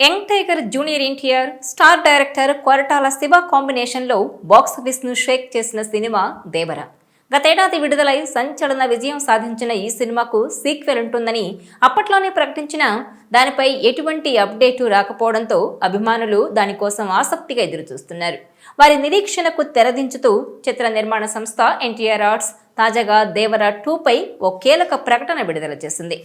Young tiger junior NTR star director Koratala Siva కాంబినేషన్లో box ఆఫీస్ను Sheikh చేసిన cinema దేవర. గతేడాది విడుదలై సంచలన విజయం సాధించిన ఈ సినిమాకు సీక్వెల్ ఉంటుందని అప్పట్లోనే ప్రకటించిన దానిపై ఎటువంటి అప్డేటు రాకపోవడంతో అభిమానులు దానికోసం ఆసక్తిగా ఎదురుచూస్తున్నారు. వారి నిరీక్షణకు తెరదించుతూ చిత్ర నిర్మాణ సంస్థ ఎన్టీఆర్ ఆర్ట్స్ తాజాగా దేవర టూపై ఓ కీలక ప్రకటన విడుదల చేసింది.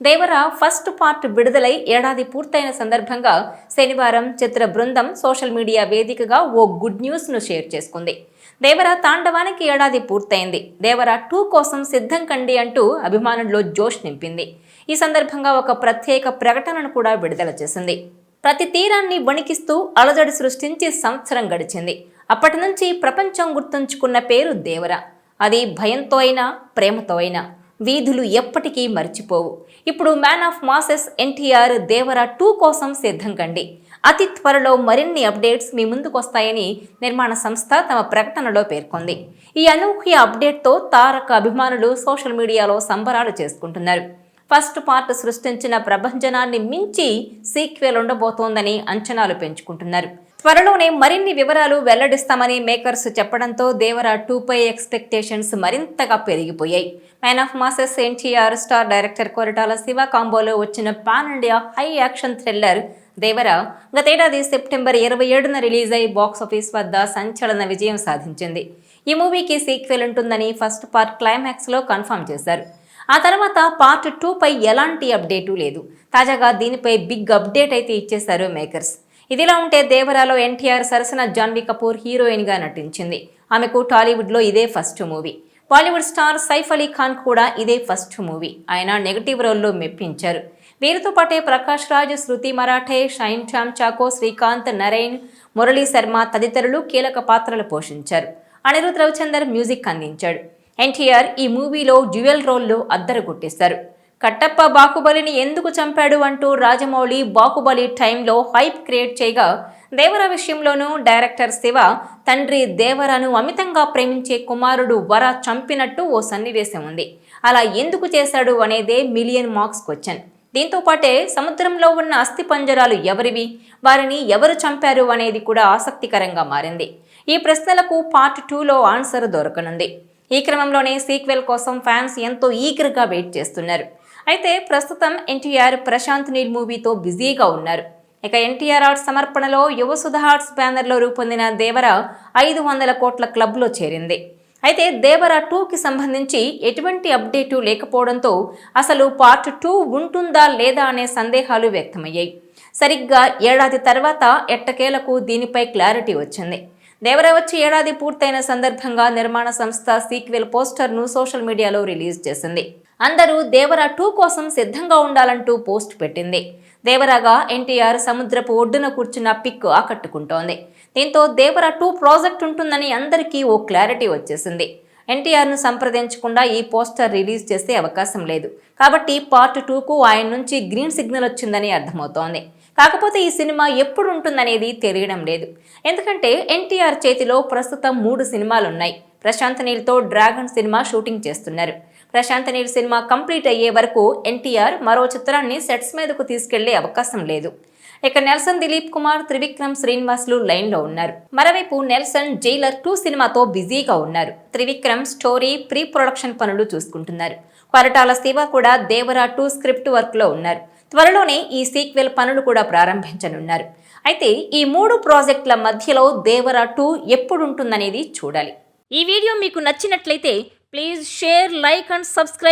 దేవర ఫస్ట్ పార్ట్ విడుదలై ఏడాది పూర్తయిన సందర్భంగా శనివారం చిత్ర బృందం సోషల్ మీడియా వేదికగా ఓ గుడ్ న్యూస్ను షేర్ చేసుకుంది. దేవర తాండవానికి ఏడాది పూర్తయింది. దేవర టూ కోసం సిద్ధం కండి అంటూ అభిమానుల్లో జోష్ నింపింది. ఈ సందర్భంగా ఒక ప్రత్యేక ప్రకటనను కూడా విడుదల చేసింది. ప్రతి తీరాన్ని వణికిస్తూ అలజడి సృష్టించి సంవత్సరం గడిచింది. అప్పటి నుంచి ప్రపంచం గుర్తుంచుకున్న పేరు దేవర. అది భయంతో అయినా ప్రేమతో అయినా. వీధులు ఎప్పటికీ మర్చిపోవు. ఇప్పుడు man of masses NTR Devara two కోసం సిద్ధం కండి. అతి త్వరలో మరిన్ని అప్డేట్స్ మీ ముందుకు వస్తాయని నిర్మాణ సంస్థ తమ ప్రకటనలో పేర్కొంది. ఈ అనూహ్య అప్డేట్తో తారక అభిమానులు సోషల్ మీడియాలో సంబరాలు చేసుకుంటున్నారు. ఫస్ట్ పార్ట్ సృష్టించిన ప్రభంజనాన్ని మించి సీక్వెల్ ఉండబోతోందని అంచనాలు పెంచుకుంటున్నారు. త్వరలోనే మరిన్ని వివరాలు వెల్లడిస్తామని మేకర్స్ చెప్పడంతో దేవరా టూపై ఎక్స్పెక్టేషన్స్ మరింతగా పెరిగిపోయాయి. Man of masses NTR star director Koratala Siva కాంబోలో వచ్చిన pan India high action thriller Devara గతేడాది సెప్టెంబర్ ఇరవై ఏడున రిలీజ్ అయి బాక్స్ ఆఫీస్ వద్ద సంచలన విజయం సాధించింది. ఈ మూవీకి సీక్వెల్ ఉంటుందని ఫస్ట్ పార్ట్ క్లైమాక్స్లో కన్ఫర్మ్ చేశారు. ఆ తర్వాత పార్ట్ టూ పై ఎలాంటి అప్డేటు లేదు. తాజాగా దీనిపై బిగ్ అప్డేట్ అయితే ఇచ్చేశారు మేకర్స్. ఇదిలా ఉంటే దేవరాలో ఎన్టీఆర్ సరసన జాన్వీ కపూర్ హీరోయిన్గా నటించింది. ఆమెకు టాలీవుడ్లో ఇదే first movie. Bollywood star Saif Ali Khan కూడా ఇదే ఫస్ట్ మూవీ. ఆయన నెగటివ్ రోల్లో మెప్పించారు. వీరితో పాటే ప్రకాష్ రాజ్ శృతి మరాఠే షైన్ ఛామ్ చాకో శ్రీకాంత్ నరైన్ మురళీ శర్మ తదితరులు కీలక పాత్రలు పోషించారు. అనిరుద్ రవిచందర్ మ్యూజిక్ అందించాడు. ఎన్టీఆర్ ఈ మూవీలో డ్యూయల్ రోల్లో అద్దరు కొట్టేశారు కట్టప్ప బాహుబలిని ఎందుకు చంపాడు అంటూ రాజమౌళి బాహుబలి టైంలో హైప్ క్రియేట్ చేయగా దేవర విషయంలోనూ డైరెక్టర్ శివ తండ్రి దేవరను అమితంగా ప్రేమించే కుమారుడు వర చంపినట్టు ఓ సన్నివేశం ఉంది. అలా ఎందుకు చేశాడు అనేదే మిలియన్ మార్క్స్ క్వశ్చన్ దీంతో పాటే సముద్రంలో ఉన్న అస్థిపంజరాలు ఎవరివి? వారిని ఎవరు చంపారు అనేది కూడా ఆసక్తికరంగా మారింది. ఈ ప్రశ్నలకు పార్ట్ టూలో ఆన్సర్ దొరకనుంది. ఈ క్రమంలోనే సీక్వెల్ కోసం ఫ్యాన్స్ ఎంతో ఈగర్గా వెయిట్ చేస్తున్నారు. అయితే ప్రస్తుతం ఎన్టీఆర్ ప్రశాంత్ నీల్ మూవీతో బిజీగా ఉన్నారు. ఇక ఎన్టీఆర్ ఆర్ట్స్ సమర్పణలో యువసుధ ఆర్ట్స్ బ్యానర్లో రూపొందిన దేవర ఐదు వందల కోట్ల క్లబ్లో చేరింది. అయితే దేవర టూకి సంబంధించి ఎటువంటి అప్డేటు లేకపోవడంతో అసలు పార్ట్ టూ ఉంటుందా లేదా అనే సందేహాలు వ్యక్తమయ్యాయి. సరిగ్గా ఏడాది తర్వాత ఎట్టకేలకు దీనిపై క్లారిటీ వచ్చింది. దేవర వచ్చి ఏడాది పూర్తయిన సందర్భంగా నిర్మాణ సంస్థ సీక్వెల్ పోస్టర్ను సోషల్ మీడియాలో రిలీజ్ చేసింది. అందరూ దేవరా టూ కోసం సిద్ధంగా ఉండాలంటూ పోస్ట్ పెట్టింది. దేవరాగా ఎన్టీఆర్ సముద్రపు ఒడ్డున కూర్చున్న పిక్ ఆకట్టుకుంటోంది. దీంతో దేవర టూ ప్రాజెక్ట్ ఉంటుందని అందరికీ ఓ క్లారిటీ వచ్చేసింది. ఎన్టీఆర్ను సంప్రదించకుండా ఈ పోస్టర్ రిలీజ్ చేసే అవకాశం లేదు. కాబట్టి పార్ట్ టూకు ఆయన నుంచి గ్రీన్ సిగ్నల్ వచ్చిందని అర్థమవుతోంది. కాకపోతే ఈ సినిమా ఎప్పుడు ఉంటుందనేది తెలియడం లేదు. ఎందుకంటే ఎన్టీఆర్ చేతిలో ప్రస్తుతం మూడు సినిమాలున్నాయి. ప్రశాంత్ నీల్తో డ్రాగన్ సినిమా షూటింగ్ చేస్తున్నారు. ప్రశాంత్ నీల్ సినిమా కంప్లీట్ అయ్యే వరకు ఎన్టీఆర్ మరో చిత్రాన్ని సెట్స్ మీదకు తీసుకెళ్ళే అవకాశం లేదు. ఇక నెల్సన్ దిలీప్ కుమార్ త్రివిక్రమ్ శ్రీనివాసులు లైన్లో ఉన్నారు. మరోవైపు నెల్సన్ జైలర్ టూ సినిమాతో బిజీగా ఉన్నారు. త్రివిక్రమ్ స్టోరీ ప్రీ ప్రొడక్షన్ పనులు చూసుకుంటున్నారు. కొరటాల శివ కూడా దేవరా టూ స్క్రిప్ట్ వర్క్లో ఉన్నారు. త్వరలోనే ఈ సీక్వెల్ పనులు కూడా ప్రారంభించనున్నారు. అయితే ఈ మూడు ప్రాజెక్టుల మధ్యలో దేవరా టూ ఎప్పుడుంటుందనేది చూడాలి. ఈ వీడియో మీకు నచ్చినట్లయితే please share like and subscribe